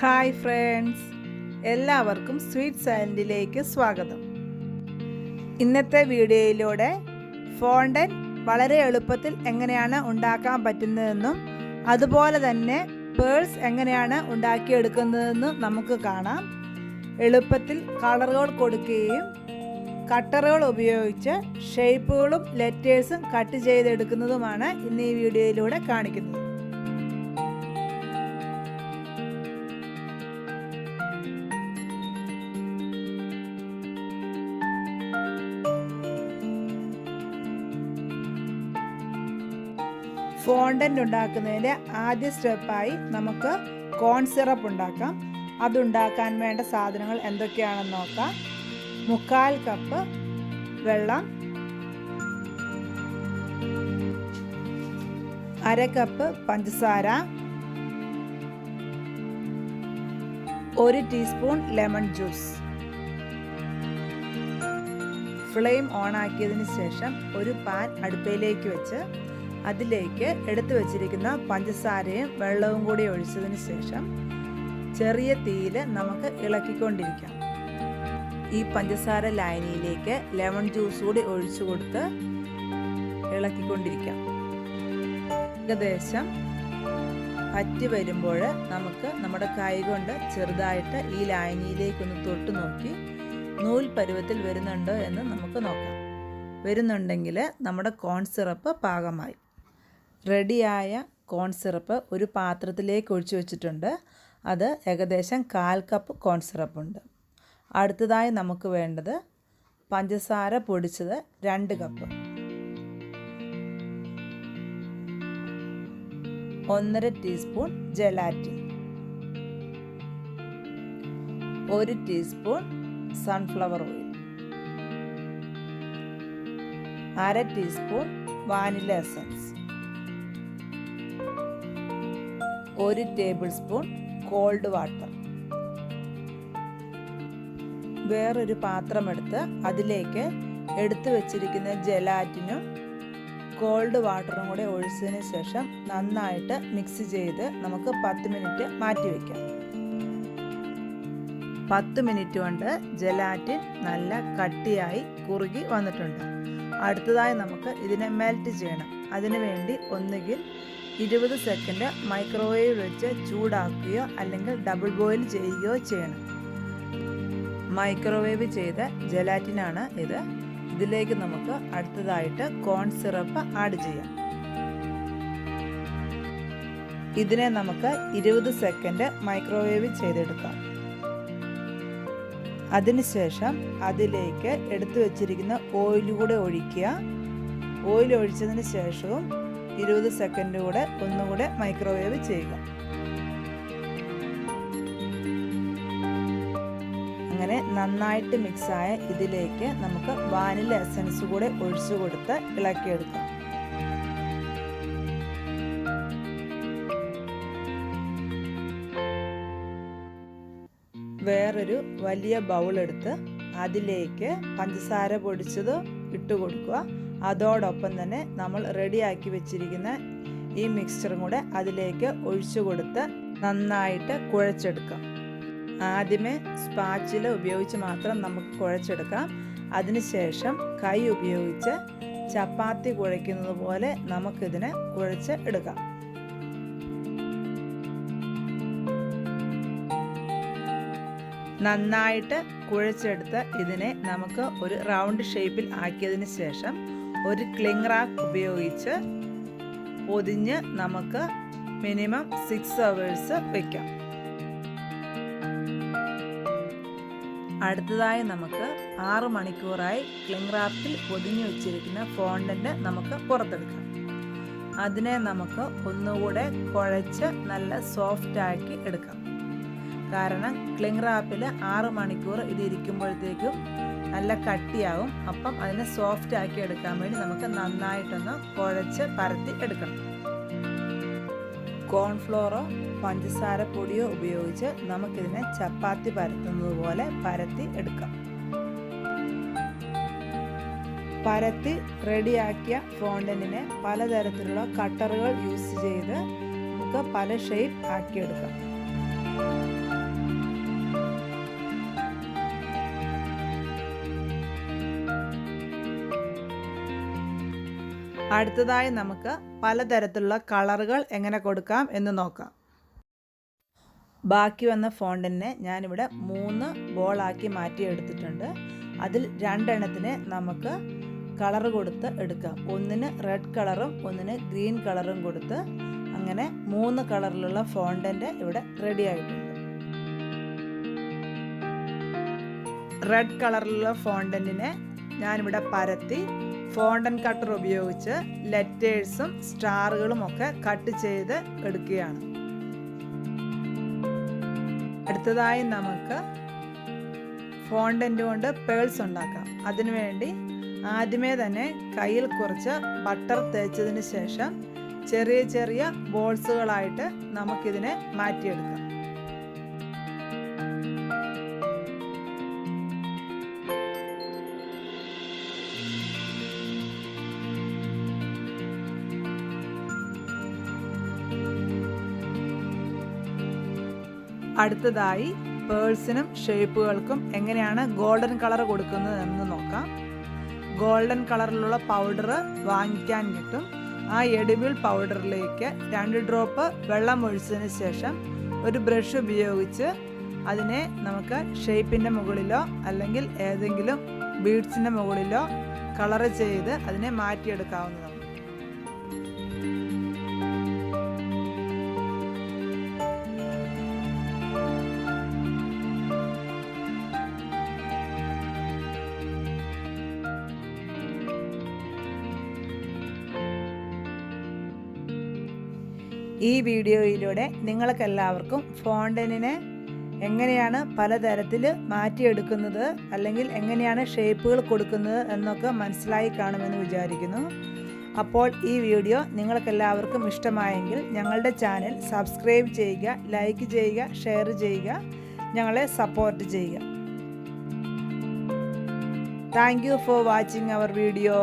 Hi friends എല്ലാവർക്കും sweet സാൻഡിലേക്ക് സ്വാഗതം. ഇന്നത്തെ വീഡിയോയിലൂടെ ഫോണ്ടൻ വളരെ എളുപ്പത്തിൽ എങ്ങനെയാണ് ഉണ്ടാക്കാൻ പറ്റുന്നതെന്നും അതുപോലെ തന്നെ പേഴ്സ് എങ്ങനെയാണ് ഉണ്ടാക്കിയെടുക്കുന്നതെന്നും നമുക്ക് കാണാം. എളുപ്പത്തിൽ കളറുകൾ കൊടുക്കുകയും കട്ടറുകൾ ഉപയോഗിച്ച് ഷേപ്പുകളും ലെറ്റേഴ്സും കട്ട് ചെയ്തെടുക്കുന്നതുമാണ് ഇന്ന് ഈ വീഡിയോയിലൂടെ കാണിക്കുന്നത്. ഫോണ്ടന്റ് ഉണ്ടാക്കുന്നതിന്റെ ആദ്യ സ്റ്റെപ്പായി നമുക്ക് കോൺ സിറപ്പ് ഉണ്ടാക്കാം. അതുണ്ടാക്കാൻ വേണ്ട സാധനങ്ങൾ എന്തൊക്കെയാണെന്ന് നോക്കാം. മുക്കാൽ കപ്പ് വെള്ളം. അര കപ്പ് പഞ്ചസാര. ഒരു teaspoon lemon juice flame on ആക്കിയതിന് ശേഷം ഒരു പാൻ അടുപ്പയിലേക്ക് വെച്ച് അതിലേക്ക് എടുത്തു വച്ചിരിക്കുന്ന പഞ്ചസാരയും വെള്ളവും കൂടി ഒഴിച്ചതിന് ശേഷം ചെറിയ തീയിൽ നമുക്ക് ഇളക്കിക്കൊണ്ടിരിക്കാം. ഈ പഞ്ചസാര ലായനിയിലേക്ക് ലെമൺ ജ്യൂസ് കൂടി ഒഴിച്ചു കൊടുത്ത് ഇളക്കിക്കൊണ്ടിരിക്കാം. ഏകദേശം പറ്റി വരുമ്പോൾ നമുക്ക് നമ്മുടെ കൈ കൊണ്ട് ചെറുതായിട്ട് ഈ ലായനിയിലേക്കൊന്ന് തൊട്ട് നോക്കി നൂൽ പരുവത്തിൽ വരുന്നുണ്ടോ എന്ന് നമുക്ക് നോക്കാം. വരുന്നുണ്ടെങ്കിൽ നമ്മുടെ കോൺ സിറപ്പ് പാകമായി. റെഡിയായ കോൺ സിറപ്പ് ഒരു പാത്രത്തിലേക്ക് ഒഴിച്ചു വെച്ചിട്ടുണ്ട്. അത് ഏകദേശം കാൽ കപ്പ് കോൺ സിറപ്പുണ്ട്. അടുത്തതായി നമുക്ക് വേണ്ടത് പഞ്ചസാര പൊടിച്ചത് രണ്ട് കപ്പ് ഒന്നര ടീസ്പൂൺ ജലാറ്റിൻ. ഒരു ടീസ്പൂൺ സൺഫ്ലവർ ഓയിൽ അര ടീസ്പൂൺ വാനില എസൻസ് ഒരു ടേബിൾ സ്പൂൺ കോൾഡ് വാട്ടർ. വേറൊരു പാത്രമെടുത്ത് അതിലേക്ക് എടുത്തു വച്ചിരിക്കുന്ന ജലാറ്റിനും കോൾഡ് വാട്ടറും കൂടെ ഒഴിച്ചതിന് ശേഷം നന്നായിട്ട് മിക്സ് ചെയ്ത് നമുക്ക് പത്ത് മിനിറ്റ് മാറ്റി വയ്ക്കാം പത്ത് മിനിറ്റ് കൊണ്ട് ജലാറ്റിൻ നല്ല കട്ടിയായി കുറുകി വന്നിട്ടുണ്ട്. അടുത്തതായി നമുക്ക് ഇതിനെ മെൽറ്റ് ചെയ്യണം. അതിനുവേണ്ടി ഒന്നുകിൽ ഇരുപത് സെക്കൻഡ് മൈക്രോവേവ് വെച്ച് ചൂടാക്കുകയോ അല്ലെങ്കിൽ ഡബിൾ ബോയിൽ ചെയ്യുകയോ ചെയ്യണം. മൈക്രോവേവ് ചെയ്ത ജലാറ്റിനാണ് ഇത്. ഇതിലേക്ക് നമുക്ക് അടുത്തതായിട്ട് കോൺ സിറപ്പ് ആഡ് ചെയ്യാം. ഇതിനെ നമുക്ക് ഇരുപത് സെക്കൻഡ് മൈക്രോവേവ് ചെയ്തെടുക്കാം. അതിനുശേഷം അതിലേക്ക് എടുത്തു വച്ചിരിക്കുന്ന ഓയിൽ കൂടെ ഒഴിക്കുക. ഓയിൽ ഒഴിച്ചതിന് ശേഷവും ഇരുപത് സെക്കൻഡ് കൂടെ ഒന്നുകൂടെ മൈക്രോവേവ് ചെയ്യുക. അങ്ങനെ നന്നായിട്ട് മിക്സായ ഇതിലേക്ക് നമുക്ക് വാനില എസൻസ് കൂടെ ഒഴിച്ചു കൊടുത്ത് ഇളക്കിയെടുക്കാം. വേറൊരു വലിയ ബൗൾ എടുത്ത് അതിലേക്ക് പഞ്ചസാര പൊടിച്ചത് ഇട്ട് കൊടുക്കുക. അതോടൊപ്പം തന്നെ നമ്മൾ റെഡിയാക്കി വെച്ചിരിക്കുന്ന ഈ മിക്സ്ചറും കൂടെ അതിലേക്ക് ഒഴിച്ചു കൊടുത്ത് നന്നായിട്ട് കുഴച്ചെടുക്കാം. ആദ്യമേ സ്പാച്ചില ഉപയോഗിച്ച് മാത്രം നമുക്ക് കുഴച്ചെടുക്കാം. അതിനുശേഷം കൈ ഉപയോഗിച്ച് ചപ്പാത്തി കുഴയ്ക്കുന്നത് പോലെ നമുക്കിതിനെ കുഴച്ച് എടുക്കാം. നന്നായിട്ട് കുഴച്ചെടുത്ത് ഇതിനെ നമുക്ക് ഒരു റൗണ്ട് ഷേപ്പിൽ ആക്കിയതിന് ശേഷം ഒരു ക്ലിങ് റാക്ക് ഉപയോഗിച്ച് പൊതിഞ്ഞ് നമുക്ക് മിനിമം സിക്സ് അവേഴ്സ് വയ്ക്കാം അടുത്തതായി നമുക്ക് ആറ് മണിക്കൂറായി ക്ലിങ് റാപ്പിൽ പൊതിഞ്ഞു വെച്ചിരിക്കുന്ന ഫോണ്ടന്റ് നമുക്ക് പുറത്തെടുക്കാം. അതിനെ നമുക്ക് ഒന്നുകൂടെ കുഴച്ച് നല്ല സോഫ്റ്റ് ആക്കി എടുക്കാം. കാരണം ക്ലിങ് റാപ്പിൽ ആറ് മണിക്കൂർ ഇത് ഇരിക്കുമ്പോഴത്തേക്കും നല്ല കട്ടിയാവും. അപ്പം അതിനെ സോഫ്റ്റ് ആക്കി എടുക്കാൻ വേണ്ടി നമുക്ക് നന്നായിട്ടൊന്ന് കുഴച്ച് പരത്തി എടുക്കണം. കോൺഫ്ലോറോ പഞ്ചസാര പൊടിയോ ഉപയോഗിച്ച് നമുക്കിതിനെ ചപ്പാത്തി പരത്തുന്നത് പോലെ പരത്തി എടുക്കാം. പരത്തി റെഡിയാക്കിയ ഫോണ്ടനിനെ പലതരത്തിലുള്ള കട്ടറുകൾ യൂസ് ചെയ്ത് നമുക്ക് പല ഷേപ്പ് ആക്കിയെടുക്കാം അടുത്തതായി നമുക്ക് പലതരത്തിലുള്ള കളറുകൾ എങ്ങനെ കൊടുക്കാം എന്ന് നോക്കാം. ബാക്കി വന്ന ഫോണ്ടിനെ ഞാനിവിടെ മൂന്ന് ബോളാക്കി മാറ്റിയെടുത്തിട്ടുണ്ട്. അതിൽ രണ്ടെണ്ണത്തിന് നമുക്ക് കളർ കൊടുത്ത് എടുക്കാം. ഒന്നിന് റെഡ് കളറും ഒന്നിന് ഗ്രീൻ കളറും കൊടുത്ത് അങ്ങനെ മൂന്ന് കളറിലുള്ള ഫോണ്ടന്റ് ഇവിടെ റെഡി ആയിട്ടുണ്ട്. റെഡ് കളറിലുള്ള ഫോണ്ടന്റിനെ ഞാനിവിടെ പരത്തി ഫോണ്ടൻ കട്ടർ ഉപയോഗിച്ച് ലെറ്റേഴ്സും സ്റ്റാറുകളും ഒക്കെ കട്ട് ചെയ്ത് എടുക്കുകയാണ്. അടുത്തതായി നമുക്ക് ഫോണ്ടന്റ് കൊണ്ട് പേൾസ് ഉണ്ടാക്കാം. അതിനുവേണ്ടി ആദ്യമേ തന്നെ കയ്യിൽ കുറച്ച് ബട്ടർ തേച്ചതിന് ശേഷം ചെറിയ ചെറിയ ബോൾസുകളായിട്ട് നമുക്കിതിനെ മാറ്റിയെടുക്കാം. അടുത്തതായി പേഴ്സിനും ഷേപ്പുകൾക്കും എങ്ങനെയാണ് ഗോൾഡൻ കളർ കൊടുക്കുന്നത് എന്ന് നോക്കാം. ഗോൾഡൻ കളറിലുള്ള പൗഡർ വാങ്ങിക്കാൻ കിട്ടും. ആ എഡിബിൾ പൗഡറിലേക്ക് രണ്ട് ഡ്രോപ്പ് വെള്ളം ഒഴിച്ചതിന് ശേഷം ഒരു ബ്രഷ് ഉപയോഗിച്ച് അതിനെ നമുക്ക് ഷേപ്പിന്റെ മുകളിലോ അല്ലെങ്കിൽ ഏതെങ്കിലും ബീഡ്സിന്റെ മുകളിലോ കളർ ചെയ്ത് അതിനെ മാറ്റിയെടുക്കാവുന്നതാണ്. ഈ വീഡിയോയിലൂടെ നിങ്ങൾക്കെല്ലാവർക്കും ഫോണ്ടനിനെ എങ്ങനെയാണ് പലതരത്തിൽ മാറ്റിയെടുക്കുന്നത് അല്ലെങ്കിൽ എങ്ങനെയാണ് ഷേപ്പുകൾ കൊടുക്കുന്നത് എന്നൊക്കെ മനസ്സിലായി കാണുമെന്ന് വിചാരിക്കുന്നു. അപ്പോൾ ഈ വീഡിയോ നിങ്ങൾക്കെല്ലാവർക്കും ഇഷ്ടമായെങ്കിൽ ഞങ്ങളുടെ ചാനൽ സബ്സ്ക്രൈബ് ചെയ്യുക ലൈക്ക് ചെയ്യുക ഷെയർ ചെയ്യുക ഞങ്ങളെ സപ്പോർട്ട് ചെയ്യുക. Thank for watching our video.